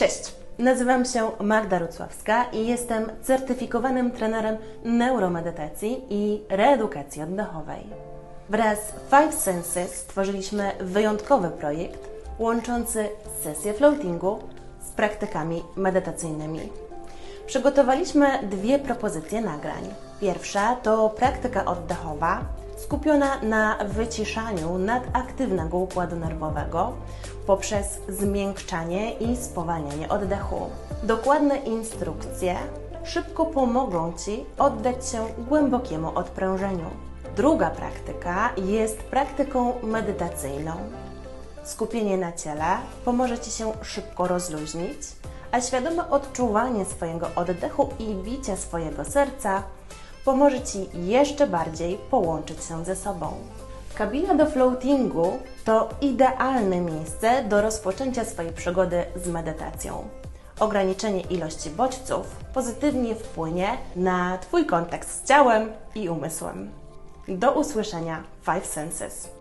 Cześć, nazywam się Magda Rucławska i jestem certyfikowanym trenerem neuromedytacji i reedukacji oddechowej. Wraz z Five Senses stworzyliśmy wyjątkowy projekt łączący sesję floatingu z praktykami medytacyjnymi. Przygotowaliśmy dwie propozycje nagrań. Pierwsza to praktyka oddechowa skupiona na wyciszaniu nadaktywnego układu nerwowego poprzez zmiękczanie i spowalnianie oddechu. Dokładne instrukcje szybko pomogą Ci oddać się głębokiemu odprężeniu. Druga praktyka jest praktyką medytacyjną. Skupienie na ciele pomoże Ci się szybko rozluźnić, a świadome odczuwanie swojego oddechu i bicia swojego serca pomoże Ci jeszcze bardziej połączyć się ze sobą. Kabina do floatingu to idealne miejsce do rozpoczęcia swojej przygody z medytacją. Ograniczenie ilości bodźców pozytywnie wpłynie na Twój kontakt z ciałem i umysłem. Do usłyszenia Five Senses.